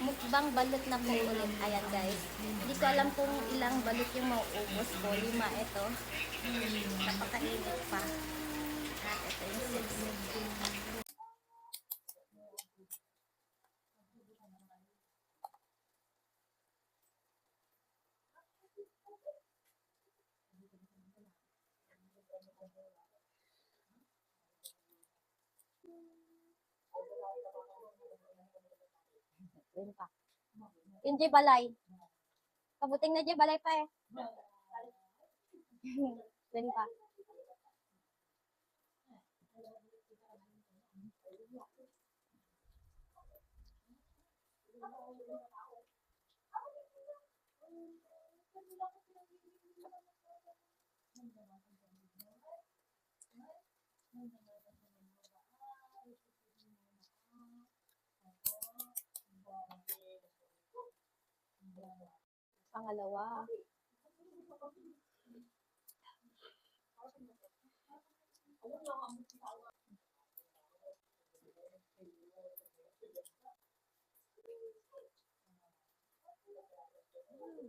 Mukbang balot na po ulit. Ayan guys. Hindi ko alam kung ilang balot yung mauubos ko. Lima ito. Napakainit pa. At ito yung six. Yun pa. Yung J balay. Kabuting na J balay pa eh. Yun pa. Pangalawa. Hmm.